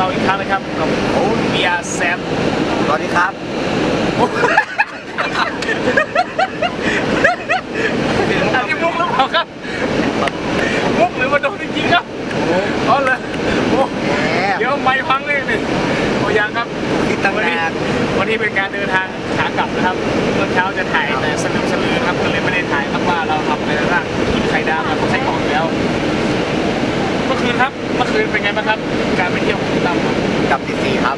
เราอีกครั้งนะครับกับโอ้เบียร์แซมสวัสดีครับ อันนี้มุกหรือเปล่าครับ มุกหรือมาโดนจริงๆครับอ๋อเลยโอ้แหมเดี๋ยวไม่พังเลยนี่โอ้ยังครับคิดตั้งวันนี้นานวันนี้เป็นการเดินทางขากลับนะครับตอนเช้าจะถ่ายแต่สลืมสลือครับก็เลยไม่ได้ถ่ายครับว่าเราทำอะไรบ้างกินไข่ดาวกับไส้กรอกแล้วเมื่อคืนครับ เมื่อคืนเป็นไงบ้างครับ การไปเที่ยว ของคุณตั้มครับกลับที่สี่ครับ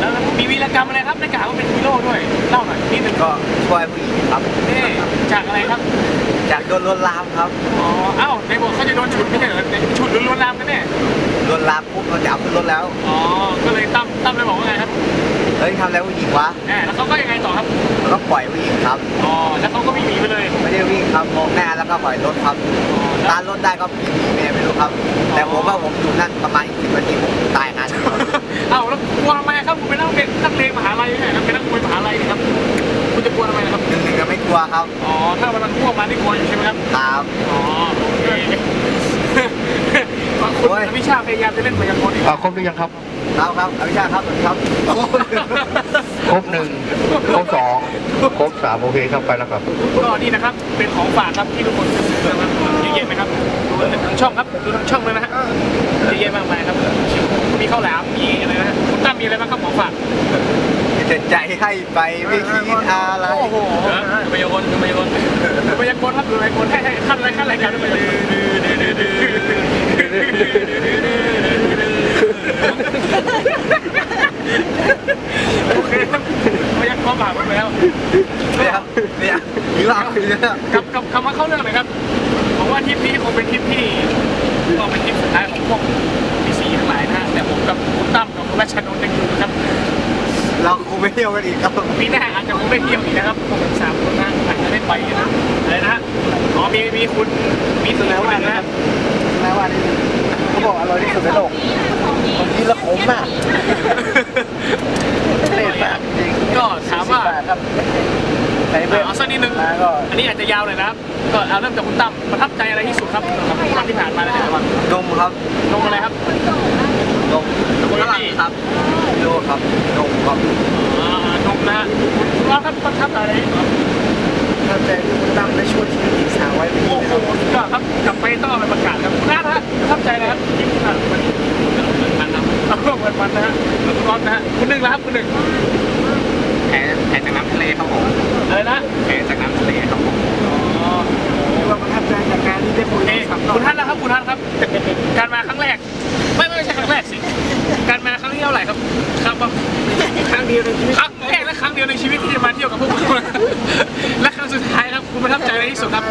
แล้วมีวีรกรรมอะไรครับได้กล่าวว่าเป็นฮีโร่ด้วยเล่าหน่อยนิดนึงก็ช่วยผู้หญิงครับนี่จากอะไรครับจากโดนลวนลามครับอ๋ออ้าวในบอกเขาจะโดนฉุดไม่ใช่เหรอฉุดหรือลวนลามกันแน่ลวนลามปุ๊บเราจะเอาขึ้นรถแล้วอ๋อก็เลยตั้มตั้มเลยบอกว่าไงครับเฮ้ยทำแล้วผู้หญิงวะแหมแล้วเขาก็ยังไงต่อครับแล้วก็ปล่อยผู้หญิงครับ อ๋อแล้วเขาก็วิ่งหนีไปเลยไม่ได้วิ่งครับมองหน้าแล้วก็ปล่อยรถครับอ๋อแล้ว ตานรถได้ก็ปีนีไปไหนไม่รู้ครับ แต่ผมว่าผมอยู่นั่นประมาณ วกมานี่กลัวอยู่ใช่ไหมครับตามอ๋อโอเคคุณอภิชาติพยายามจะเล่นมายากลอีกอ่าครบหรือยังครับ ครับครับอภิชาติครับครับครบหนึ่งครบสองครบสามโอเคครับไปแล้วครับ ก็นี่นะครับ เป็นของฝากครับที่ทุกคนจะซื้อนะครับเยอะแยะไหมครับดูทั้งช่องครับดูทั้งช่องเลยนะฮะเยอะแยะมากมายครับมีข้าวหลามมีอะไรนะฮะคุณตั้มมีอะไรบ้างครับของฝาก จะใจให้ไปไม่คิดอะไรโอ้โหมายากลมายากลมายากลครับดูมายากลให้ให้ขั้นอะไรขั้นรายการด้วยมายากลโอเคครับมายากลผ่านไปแล้วเนี่ยเนี่ยถึงเราเนี่ยกับกับคำว่าเข้าเรื่องหน่อยครับผมว่าทริปนี้คงเป็นทริปที่ก็เป็นทริปสุดท้ายของพวกพีซีทั้งหลายนะฮะแต่ผมกับคุณตั้มกับคุณรัชนนท์ ไม่เที่ยวกันอีกครับปีหน้าอาจจะคงได้เที่ยวอีกนะครับพวกผมสามคนนะอาจจะได้ไปนะอะไรนะฮะอ๋อมีมีคุณมีสุดแล้วนะฮะแม้ว่านี่เขาบอกอร่อยที่สุดในโลกผมกินแล้วขมมากเผ็ดมากจริงก็ถามว่าครับใส่เบอร์เอาสักนิดนึงมาก็อันนี้อาจจะยาวหน่อยนะครับก็เอาเริ่มจากคุณตั้มประทับใจอะไรที่สุดครับกับวันที่ผ่านมาในแต่ละวันนมครับลงอะไรครับนมฝรั่งครับโลครับนมครับ อ่านมนะฮะคุณว่า ครับประทับใจอะไรถ้าใจที่คุณตั้มได้ช่วยชีวิตหญิงสาวไว้โอ้โหสุดยอดครับกลับไปต้องเอาไปประกาศครับคุณน้านะฮะประทับใจอะครับที่คุณน้าวันนี้เหมือนมันนะเอาเหมือนมันนะฮะเหมือนคุณน็อตนะฮะคุณหนึ่งแล้วครับคุณหนึ่งแผลแผลจากน้ำทะเลครับผมอะไรนะแผลจากน้ำทะเลครับผมอ๋อเรียกว่าประทับใจจากการที่ได้คุโอเคคุณท่านนะครับคุณท่านครับ การมาครั้งแรก ไม่ไม่ใช่ครั้งแรกสิการมาครั้งที่เท่าไหร่ครับ ครับว่าครั้งเดียวในชีวิต ครั้งแรกและครั้ ดียวในชีวิตที่จะมาเที่ยวกับพวกคุณและครั้งสุดท้ายครับคุณประทับใจอะไรที่สุดครับ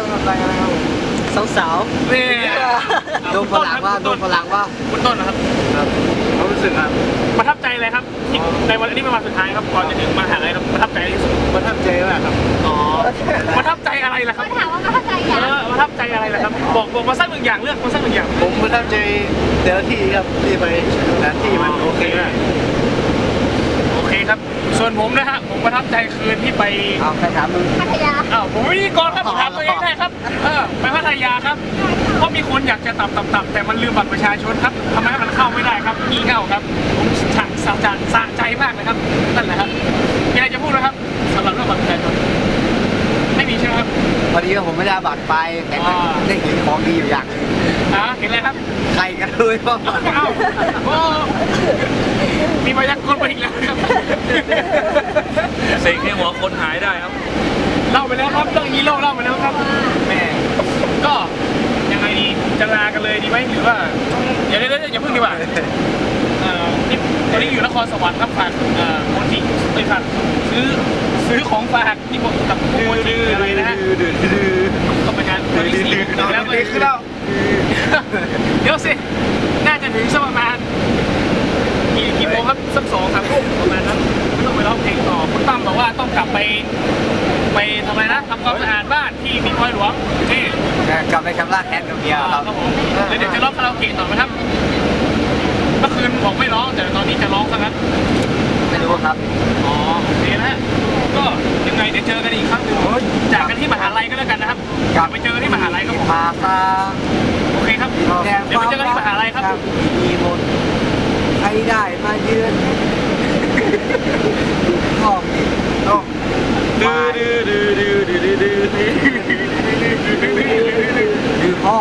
สาวนี่ๆนมฝรั่งว่านมฝรั่งว่าคุณต้นนะครับครับเขารู้สึกครับประทับใจอะไรครับที่ในวันนี้เป็นวันสุดท้ายครับก่อนจะถึงมหาลัยครับประทับใจที่สุดประทับใจมากครับอ๋อประทับใจอะไรล่ะครับถามว่าประทับใจเออย่างอประทับใจอะไรล่ะครับบอกบอกมาสักหนึ่งอย่างเลือกมาสักหนึ่งอย่าง ผมประทับใจแต่ละที่ครับที่ไปสถานที่มันโอเคมากโอเคครับ ส่วนผมนะฮะผมประทับใจคืนที่ไปเอาใครถามมึง พัทยาอ้าวผมไม่ได้กรครับผมถามตัวเองได้ครับเออไปพัทยาครับเพราะมีคนอยากจะตับตับตับแต่มันลืมบัตรประชาชนครับทำให้มันเข้าไม่ได้ครับงี่เง่าครับผมสั่งสะใจสะใจมากเลยครับนั่นแหละครับมีอะไรจะพูดนะครับสำหรับเรื่องบัตรประชาชนไม่มีใช่ไหมครับ พอดีว่าผมไม่ได้เอาบัตรไปแต่ก็อ่า ได้เห็นของดีอยู่อย่างหนึ่ง อ่าเห็นอะไรครับใครกันเลยว่าเอ้าโอ้มีมายากลไปอีกแล้วครับเสกให้หัวคนหายได้ครับ เล่าไปแล้วครับเรื่องฮีโร่เล่าไปแล้วครับแม่ก็ยังไงดีจะลากันเลยดีไหมหรือว่าอย่าเดี๋ยวเดี๋ยวอย่าเพิ่งดีกว่าเอ่อนี่ตอนนี้อยู่นครสวรรค์ครับฝากเอ่อคนที่ไปฝากซื้อซื้อของฝากที่บอกกับผู้คนที่อะไรนะฮะก็เป็นการบริสีแล้วก็ เดี๋ยวสิ น่าจะถึงสักประมาณกี่กี่โมงครับสักสองสามทุ่มประมาณนั้นไม่ต้องไปร้องเพลงต่อคุณตั้มบอกว่าต้องกลับไป ไปทำอะไรนะทำความสะอาดบ้านที่มีพลอยหลวงนี่กลับไปชำระแค้นกับเมียคครัรับบผมแล้วเดี๋ยวจะร้องคาราโอเกะต่อไหมครับเมื่อคืนบอกไม่ร้องแต่ตอนนี้จะร้องซะงั้นไม่รู้ครับอ๋อโอเคนะฮะก็ยังไงเดี๋ยวเจอกันอีกครั้งหนึ่งจากกันที่มหาลัยก็แล้วกันนะ ครับกลับไปเจอกันที่มหาลัยครับผมมาค่ะโอเคครับ เดี๋ยวไปเจอกันที่มหาลัยครับมีมนต์ใครได้มาเยือนห้องนี่โอ้ดื้อดื้อดื้อดื้อดื้อดื้อดื้อดื้อคือพ่อ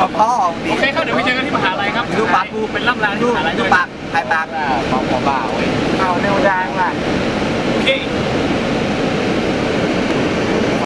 มาพ่อโอเคครับเดี๋ยวไปเจอกันที่มหาลัยครับดูปากกูเป็นล่ำลาที่ดูมหาลัยดูด้วยปากใครปากมองขอบ้าเว้ยเอาแนวดางว่ะโอเค